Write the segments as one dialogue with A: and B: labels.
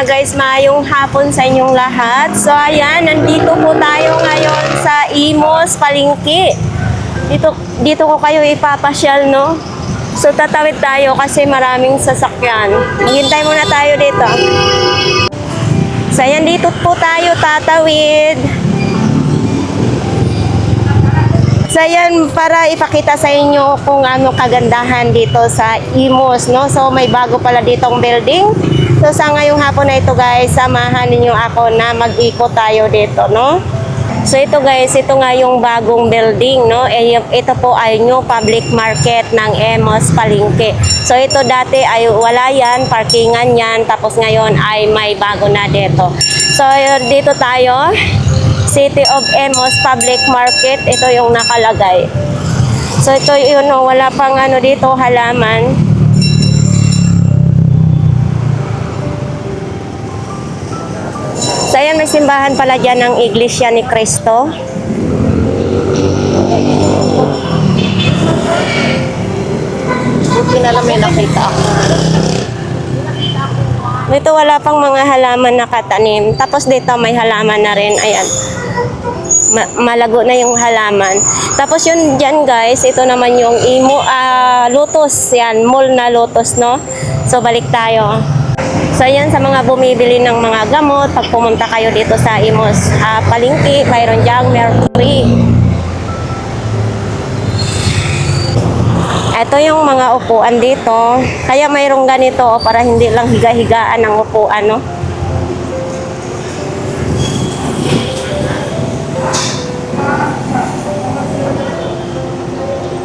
A: nga guys, maayong hapon sa inyong lahat. So ayan, nandito po tayo ngayon sa Imos Palingki. Dito, dito ko kayo ipapasyal, no? So tatawid tayo kasi maraming sasakyan. Hintay muna tayo dito. So ayan, dito po tayo tatawid. So ayan, para ipakita sa inyo kung ano kagandahan dito sa Imos, no? So may bago pala ditong building. So sa ngayong hapon na ito guys, samahan ninyo ako na mag-ikot tayo dito, no? So ito guys, ito nga yung bagong building, no? Eh, ito po ay new public market ng Emos Palingke. So ito dati ay wala yan, parkingan yan, tapos ngayon ay may bago na dito. So dito tayo, City of Emos Public Market, ito yung nakalagay. So ito yun, oh, wala pang ano dito, halaman. So ayan, may simbahan pala dyan ng Iglesia ni Cristo.
B: Buti na lang may nakita ako.
A: Dito wala pang mga halaman na katanim. Tapos dito may halaman na rin. Ayan. Ma- malago na yung halaman. Tapos yun dyan guys, ito naman yung imo, ah, lotus. Yan, mall na lotus, no? So balik tayo. So yan sa mga bumibili ng mga gamot, pag pumunta kayo dito sa Imos ah, Palingki, mayroon diyang Mercury. Ito yung mga upuan dito. Kaya mayroong ganito oh, para hindi lang higa-higaan ang upuan, no?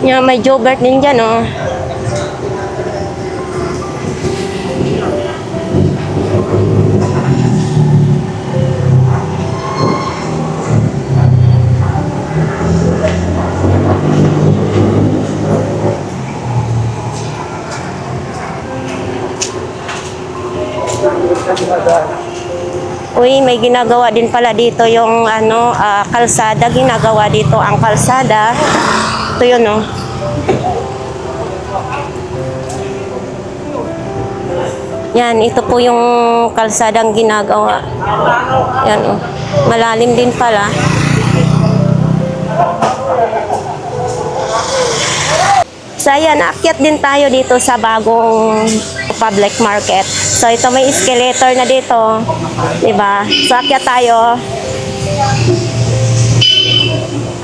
A: Yan, may jobert din dyan, oh. Uy, may ginagawa din pala dito yung ano, ah, kalsada. Ginagawa dito ang kalsada. Ito yun, oh. Yan, ito po yung kalsadang ginagawa. Yan, oh. Malalim din pala. So ayan, akyat din tayo dito sa bagong public market. So ito may escalator na dito. 'Di ba? So akyat tayo.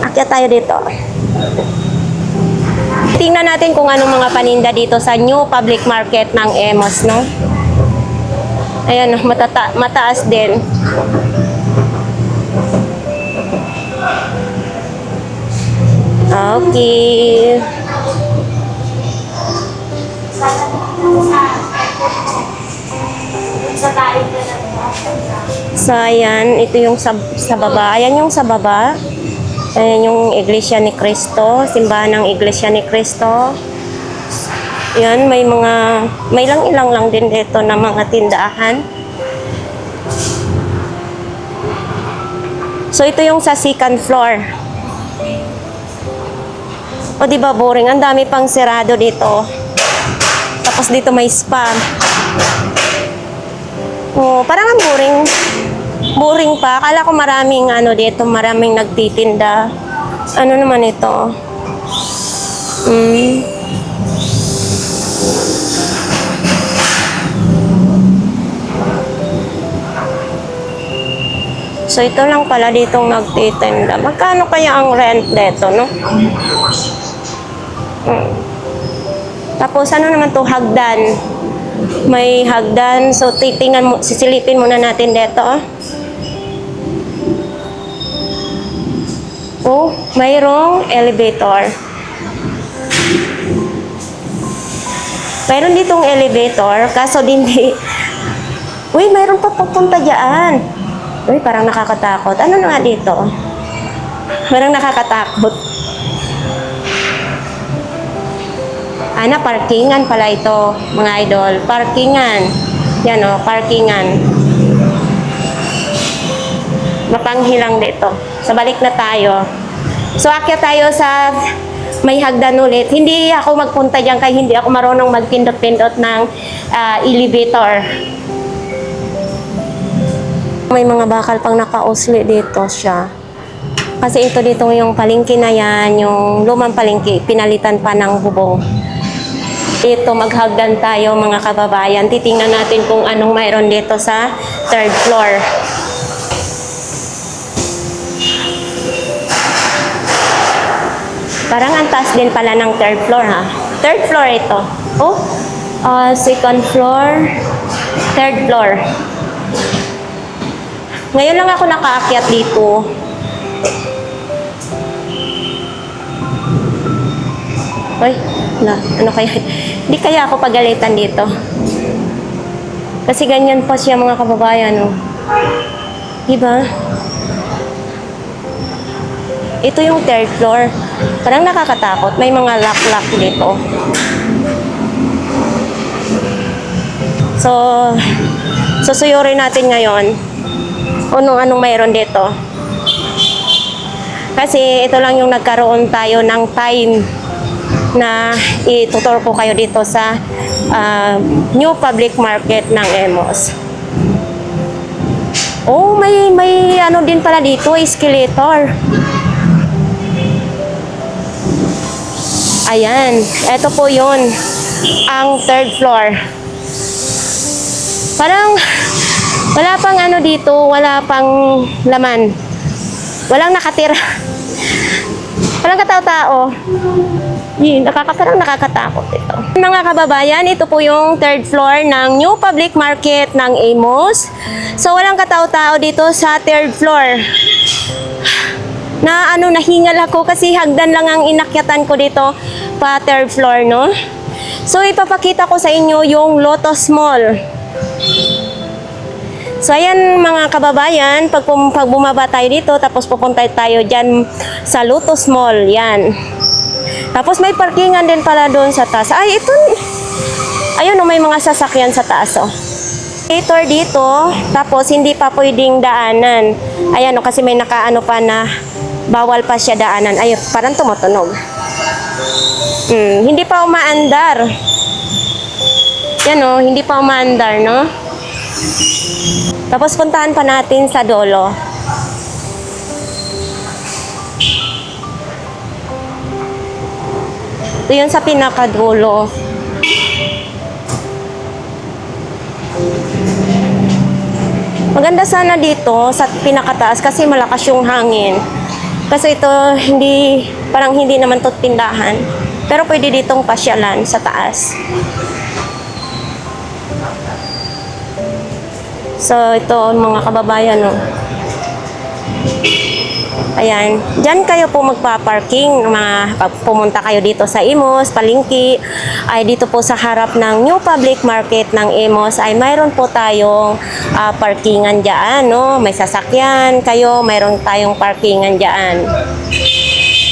A: Akyat tayo dito. Tingnan natin kung anong mga paninda dito sa new public market ng Emos, no? Ayan, matata mataas din. Okay. So, ayan, ito yung sa, sa baba. Ayan yung sa baba. Ayan yung Iglesia ni Cristo, simbahan ng Iglesia ni Cristo. Yan, may mga, may lang ilang lang din dito na mga tindahan. So, ito yung sa second floor. O, di ba boring? Ang dami pang sirado dito. Tapos dito may spa. Oh, parang ang boring. Boring pa. Akala ko maraming ano dito, maraming nagtitinda. Ano naman ito? Mm. So ito lang pala ditong nagtitinda. Magkano kaya ang rent dito, no? Mm. Tapos ano naman to hagdan? May hagdan. So, titingnan mo, sisilipin muna natin dito. Oh, mayroong elevator. Mayroon ditong elevator, kaso hindi... Uy, mayroon pa pupunta dyan. Uy, parang nakakatakot. Ano na nga dito? Parang nakakatakot. Ana, parkingan pala ito, mga idol. Parkingan. Yan o, parkingan. Mapanghilang dito. So, balik na tayo. So, akyat tayo sa may hagdan ulit. Hindi ako magpunta dyan kaya hindi ako marunong magpindot-pindot ng ah, elevator. May mga bakal pang nakausli dito siya. Kasi ito dito yung palengke na yan, yung lumang palengke, pinalitan pa ng bubong. Dito maghagdan tayo mga kababayan. Titingnan natin kung anong mayroon dito sa third floor. Parang ang taas din pala ng third floor ha. Third floor ito. Oh, ah, second floor, third floor. Ngayon lang ako nakaakyat dito. Hoy, na, ano kaya? Di kaya ako pagalitan dito. Kasi ganyan pa siya mga kababayan, oh. Diba? Ito yung third floor. Parang nakakatakot. May mga lock-lock dito. So, susuyurin natin ngayon kung anong mayroon dito. Kasi ito lang yung nagkaroon tayo ng time na itutur ko kayo dito sa ah, new public market ng Emos. Oh, may may ano din pala dito, escalator. Ayan, eto po yun. Ang third floor. Parang wala pang ano dito, wala pang laman. Walang nakatira. Walang katao-tao. Yun, nakakaparang nakakatakot ito. Mga kababayan, ito po yung third floor ng new public market ng Amos. So, walang katao-tao dito sa third floor. Na ano, nahingal ako kasi hagdan lang ang inakyatan ko dito pa third floor, no? So, ipapakita ko sa inyo yung Lotus Mall. So, ayan mga kababayan, pag, pag bumaba tayo dito, tapos pupunta tayo dyan sa Lotus Mall, yan. Tapos may parkingan din pala doon sa taas. Ay, ito, ayun o, may mga sasakyan sa taas, oh. Elevator dito, tapos hindi pa pwedeng daanan. Ayan o, kasi may nakaano pa na bawal pa siya daanan. Ayun, parang tumutunog. Hmm, hindi pa umaandar. Yan o, hindi pa umaandar, no? Tapos puntahan pa natin sa Dolo. Ito yun sa pinakadulo. Maganda sana dito sa pinakataas kasi malakas yung hangin. Kasi ito hindi parang hindi naman to tindahan. Pero pwede ditong pasyalan sa taas. So, ito mga kababayan, no. Ayan. Diyan kayo po magpa-parking. Mga, pag pumunta kayo dito sa Imos, Palingki, ay dito po sa harap ng New Public Market ng Imos, ay mayroon po tayong ah, parkingan dyan, no? May sasakyan kayo, mayroon tayong parkingan dyan.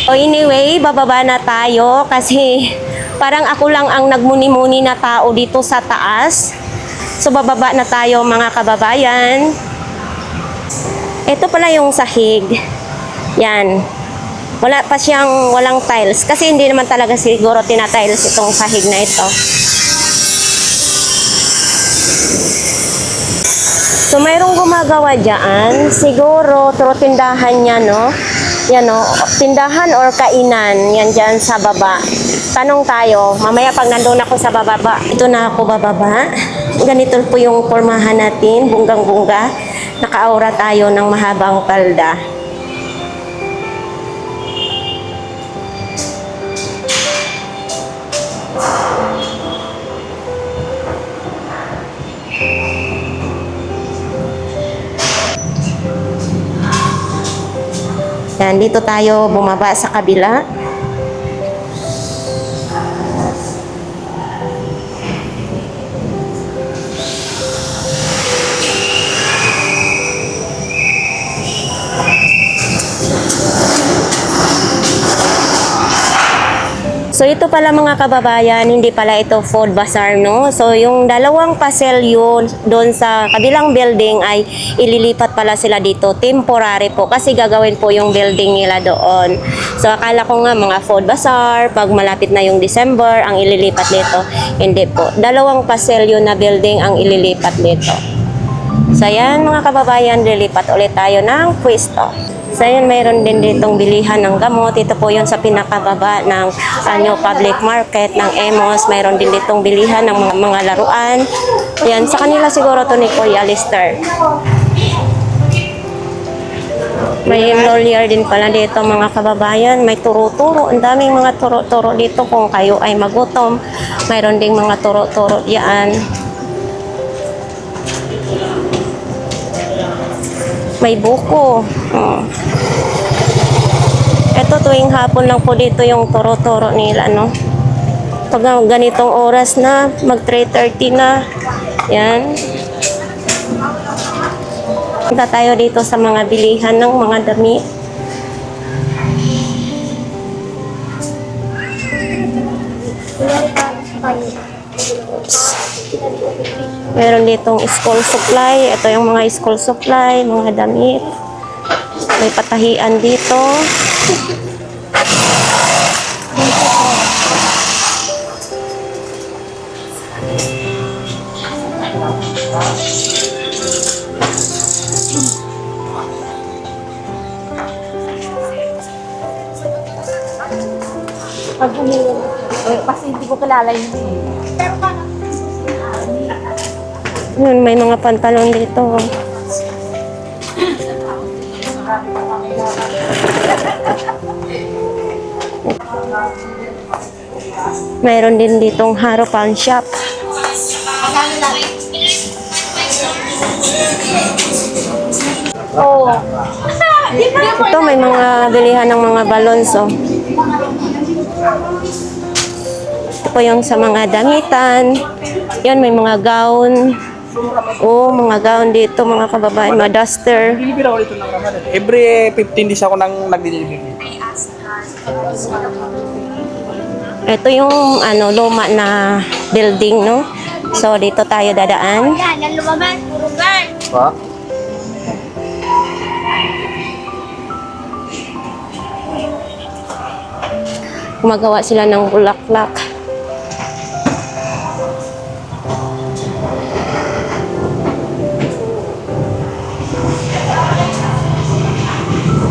A: So anyway, bababa na tayo kasi parang ako lang ang nagmuni-muni na tao dito sa taas. So bababa na tayo mga kababayan. Ito pala yung sahig. Yan. Wala pa siyang walang tiles kasi hindi naman talaga siguro tina-tiles itong sahig na ito. So, mayroong gumagawa dyan. Siguro, turo tindahan niya, no? Yan, no? Tindahan or kainan. Yan dyan sa baba. Tanong tayo. Mamaya pag nandun ako sa bababa. Ito na ako bababa. Ganito po yung formahan natin. Bunggang-bungga. Nakaaura tayo ng mahabang palda. Yan, dito tayo bumaba sa kabila. Ito pala mga kababayan, hindi pala ito food bazaar, no? So yung dalawang pasel yun doon sa kabilang building ay ililipat pala sila dito, temporary po kasi gagawin po yung building nila doon. So akala ko nga mga food bazaar, pag malapit na yung December, ang ililipat nito. Hindi po. Dalawang pasel yun na building ang ililipat nito. So ayan mga kababayan, lilipat ulit tayo ng pwesto. So ayan, mayroon din ditong bilihan ng gamot. Ito po yun sa pinakababa ng ano, public market ng Emos. Mayroon din ditong bilihan ng mga, mga laruan. Ayan, sa kanila siguro to ni Kuya Lister. May lawyer din pala dito mga kababayan. May turo-turo. Ang daming mga turo-turo dito kung kayo ay magutom. Mayroon ding mga turo-turo diyan. May buko. Oh. Ito tuwing hapon lang po dito yung turo-turo nila, no? Pag ganitong oras na, mag 3.30 na. Yan. Punta tayo dito sa mga bilihan ng mga damit. Meron ditong school supply. Ito yung mga school supply, mga damit. May patahian dito.
B: Pag humihin. Eh, kasi hindi ko kilala yun eh.
A: Yun, may mga pantalon dito. Mayroon din ditong Harupan shop.
B: Oo.
A: Ito may mga bilihan ng mga balons oh. Ito po yung sa mga damitan. Yan may mga gown. Oh, mga gown dito mga kababayan, mga duster.
C: Deliver ako dito ng Ramadan. Every 15 days ako nang nag-deliver.
A: Ito yung ano luma na building, no? So dito tayo dadaan.
D: Yan, ang lumabas, puro guard.
C: Pa?
A: Gumagawa sila ng bulaklak.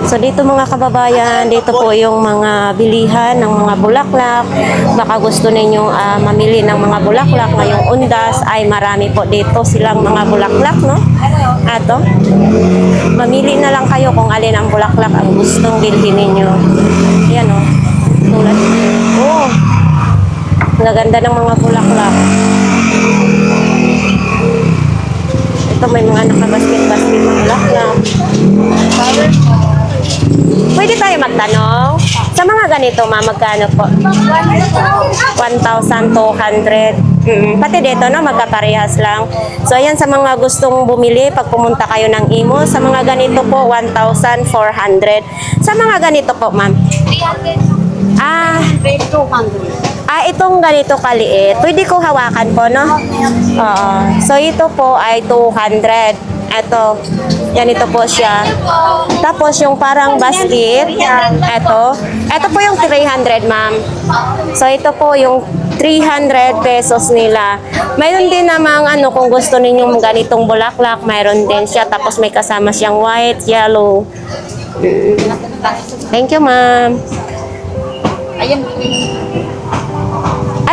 A: So dito mga kababayan, dito po yung mga bilihan ng mga bulaklak. Baka gusto ninyo ah, mamili ng mga bulaklak ngayong undas ay marami po dito silang mga bulaklak, no? Ato. Mamili na lang kayo kung alin ang bulaklak ang gustong bilhin ninyo. Yan oh. Tulad. Oh. Naganda ng mga bulaklak. Ito may mga nakabasket-basket na bulaklak. Pwede tayo magtanong? Sa mga ganito, ma, magkano po? 1,200. Mm, pati dito, no, magkaparehas lang. So, ayan sa mga gustong bumili, pag pumunta kayo ng Imo, sa mga ganito po, 1,400. Sa mga ganito po, ma'am.
D: 300.
A: Ah,
B: 200.
A: ah, itong ganito kaliit, pwede ko hawakan po, no? Oo. So, ito po ay 200. Ito, yan ito po siya. Tapos yung parang basket, ito. Ito po yung 300, ma'am. So, ito po yung 300 pesos nila. Mayroon din namang ano, kung gusto ninyong ganitong bulaklak, mayroon din siya. Tapos may kasama siyang white, yellow. Thank you, ma'am.
B: Ayun,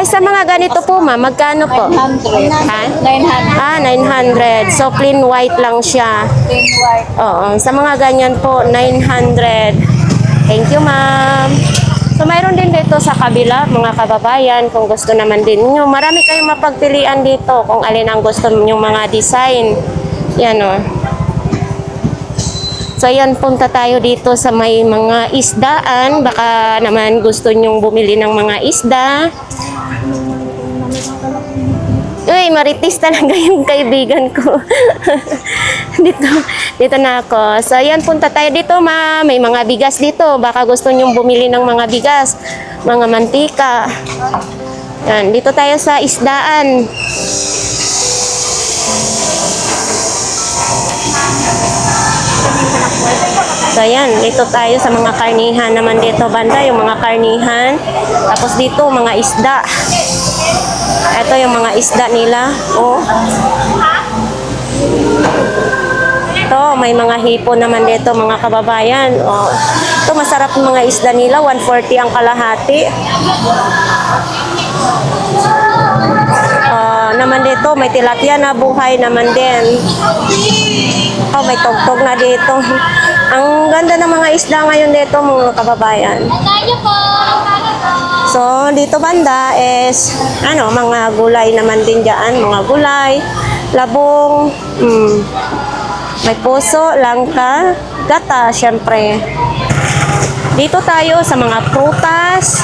A: Sa mga ganito po, ma'am, magkano po?
B: 100.
A: Ha?
B: 900.
A: Ah, 900. So, plain white lang siya.
B: Plain white.
A: Oo. Sa mga ganyan po, 900. Thank you, ma'am. So, mayroon din dito sa kabila, mga kababayan, kung gusto naman din nyo. Marami kayong mapagpilian dito kung alin ang gusto nyong mga design. Yan, o. So, yan, punta tayo dito sa may mga isdaan. Baka naman gusto nyong bumili ng mga isda. Uy, maritis talaga yung kaibigan ko. dito, dito na ako. So, ayan, punta tayo dito, ma. May mga bigas dito. Baka gusto nyong bumili ng mga bigas. Mga mantika. Yan, dito tayo sa isdaan. So, ayan, dito tayo sa mga karnihan naman dito, banda, yung mga karnihan. Tapos dito, mga isda. Ito yung mga isda nila. Oh. Ito, may mga hipo naman dito mga kababayan. Oh, ito, masarap yung mga isda nila. 140 ang kalahati. Naman dito, may tilapia na buhay naman din. Oh, may tugtog na dito. Ang ganda ng mga isda ngayon dito mga kababayan. So, dito banda is, ano, mga gulay naman din dyan. Mga gulay, labong, mm, may puso, langka, gata, syempre. Dito tayo sa mga prutas.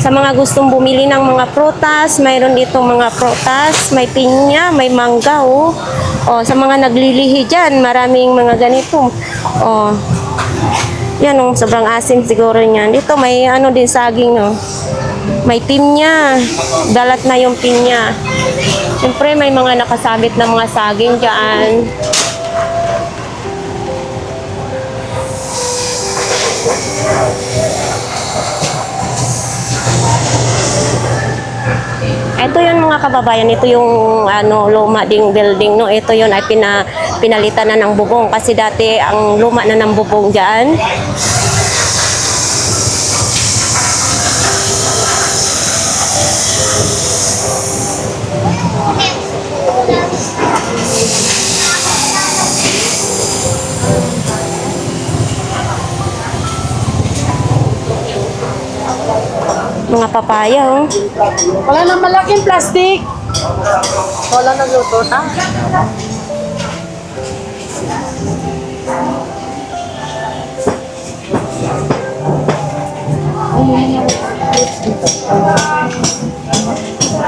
A: Sa mga gustong bumili ng mga prutas, mayroon dito mga prutas, may pinya, may mangga, oh. O, sa mga naglilihi dyan, maraming mga ganito. Oh, yan oh, sobrang asim siguro niyan. Dito may ano din saging oh. May pinya. Dalat na yung pinya. Siyempre may mga nakasabit na mga saging diyan. Ito yun mga kababayan, ito yung ano luma ding building no. Ito yun ay pina, pinalitan na ng bubong kasi dati ang luma na ng bubong diyan. Mga papaya oh.
B: Wala na malaking plastic. Wala nagluto na.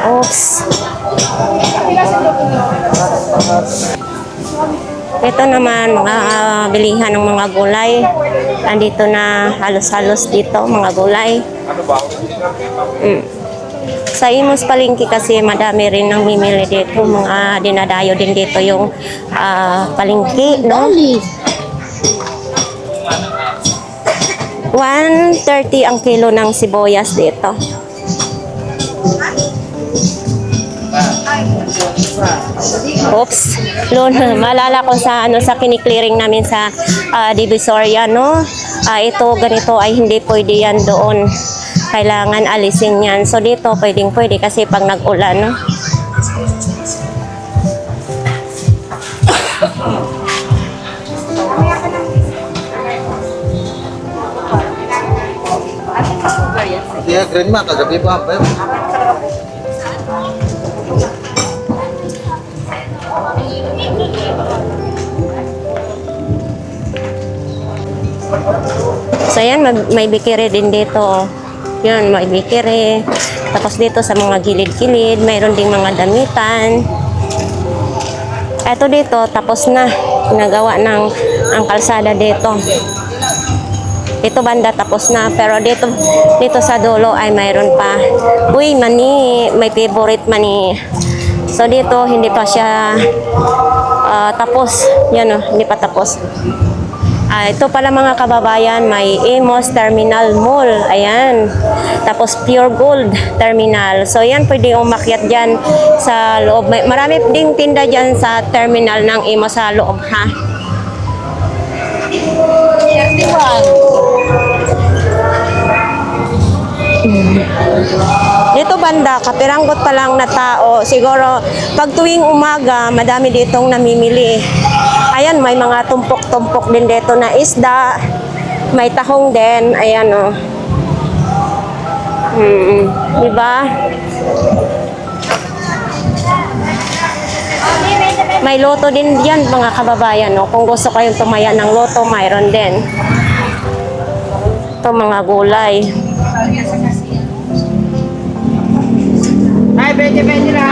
A: Oops. Ito naman, mga ah, bilihan ng mga gulay. Andito na halos-halos dito, mga gulay. Mm. Sa Imus Palengke kasi madami rin nang mimili dito. Mga dinadayo din dito yung ah, palengke, no? 130 ang kilo ng sibuyas dito. Oops. Noon, maalala ko sa ano sa kiniklearing namin sa ah, Divisoria, no? Ah, ito ganito ay hindi pwede yan doon. Kailangan alisin yan. So dito pwedeng pwede kasi pag nag-ulan, no?
E: Kaya green ma, kagabi pa pa yun.
A: So yan, may, may bikiri din dito. Yun, may bikiri. Tapos dito sa mga gilid-gilid, mayroon ding mga damitan. Eto dito, tapos na. Ginagawa ng ang kalsada dito. Dito banda tapos na. Pero dito, dito sa dulo ay mayroon pa. Uy, mani. May favorite mani. So dito, hindi pa siya ah, tapos. Yan o, hindi pa tapos. Ah, ito pala mga kababayan, may Amos Terminal Mall. Ayan. Tapos Pure Gold Terminal. So yan, pwede umakyat dyan sa loob. May, marami ding tinda dyan sa terminal ng Amos sa loob, ha? Dito banda, kapiranggot pa lang na tao. Siguro, pag tuwing umaga, madami ditong namimili. Ayan, may mga tumpok-tumpok din dito na isda. May tahong din. Ayan. Oh. Hmm, di ba? May loto din diyan mga kababayan. No? Kung gusto kayong tumaya ng loto, mayroon din. Ito mga gulay.
B: Ay, pwede, pwede na.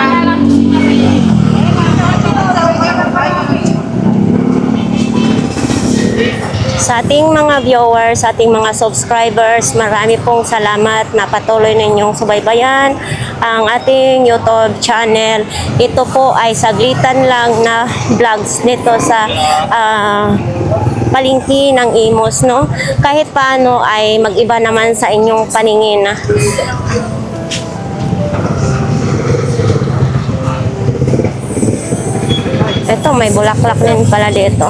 A: Sa ating mga viewers, sa ating mga subscribers, marami pong salamat na patuloy ninyong subaybayan ang ating YouTube channel. Ito po ay saglitan lang na vlogs nito sa ah, palingki ng Imos, no? Kahit paano ay mag-iba naman sa inyong paningin. Ito, may bulaklak din pala dito.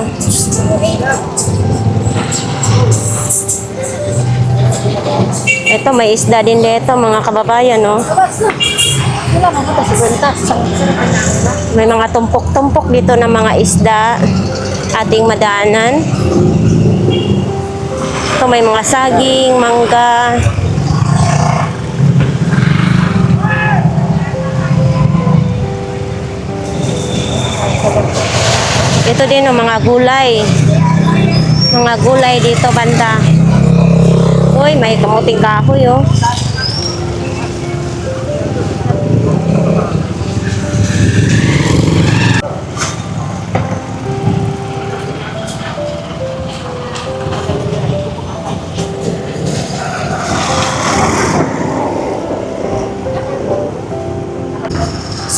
A: Ito, may isda din dito, mga kababayan, no?
B: Kwenta.
A: May mga tumpok-tumpok dito ng mga isda ating madaanan. Ito may mga saging, mangga. Ito din ang mga gulay. Mga gulay dito banda. Uy, may kamuting kahoy oh.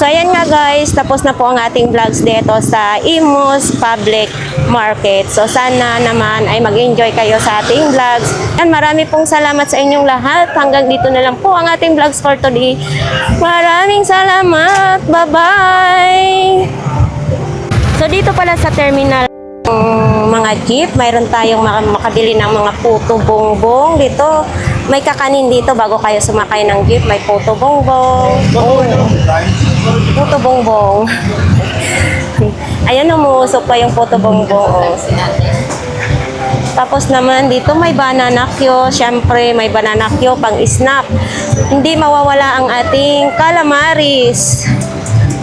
A: So ayan nga guys, tapos na po ang ating vlogs dito sa Imus Public Market. So sana naman ay mag-enjoy kayo sa ating vlogs. And marami pong salamat sa inyong lahat. Hanggang dito na lang po ang ating vlogs for today. Maraming salamat. Bye-bye! So dito pala sa terminal ng mga jeep, mayroon tayong maka- makabili ng mga puto bongbong dito. May kakanin dito bago kayo sumakay ng jeep. May puto bongbong. Oh. Puto bongbong. Ayan, umuusok pa yung puto bongbong. Oh. Tapos naman dito may banana Q. Siyempre may banana Q pang snap. Hindi mawawala ang ating calamaris.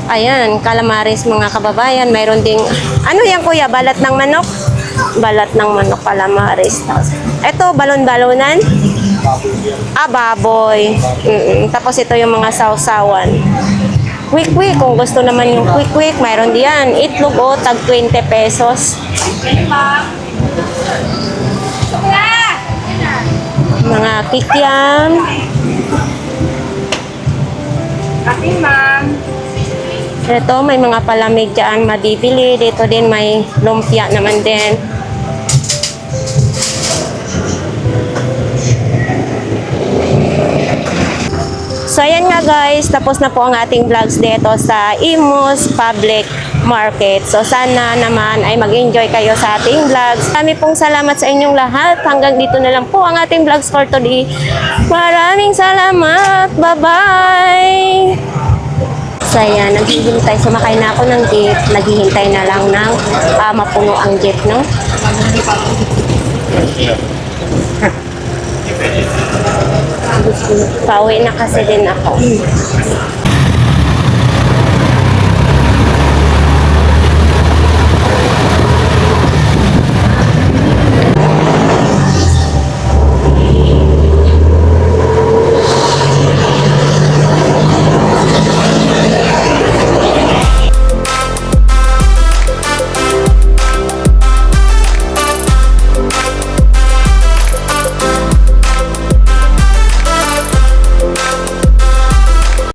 A: Ayan, calamaris mga kababayan. Mayroon ding, ano yan kuya? Balat ng manok? Balat ng manok, calamaris. Ito, balon-balonan? Ah, baboy. Mm-mm. Tapos ito yung mga sausawan. Quick-quick, kung gusto naman yung quick-quick, mayroon diyan. Itlog o, tag 20 pesos. Mga kikiam.
B: Ating ma'am.
A: Ito, may mga palamig dyan mabibili. Dito din may lumpia naman din. So, ayan nga guys. Tapos na po ang ating vlogs dito sa Imus Public Market. So, sana naman ay mag-enjoy kayo sa ating vlogs. Kami pong salamat sa inyong lahat. Hanggang dito na lang po ang ating vlogs for today. Maraming salamat. Bye-bye! So ayan, naghihintay, sumakay na ako ng jeep, naghihintay na lang ng ah, mapuno ang jeep, no? Pauwi na kasi din ako.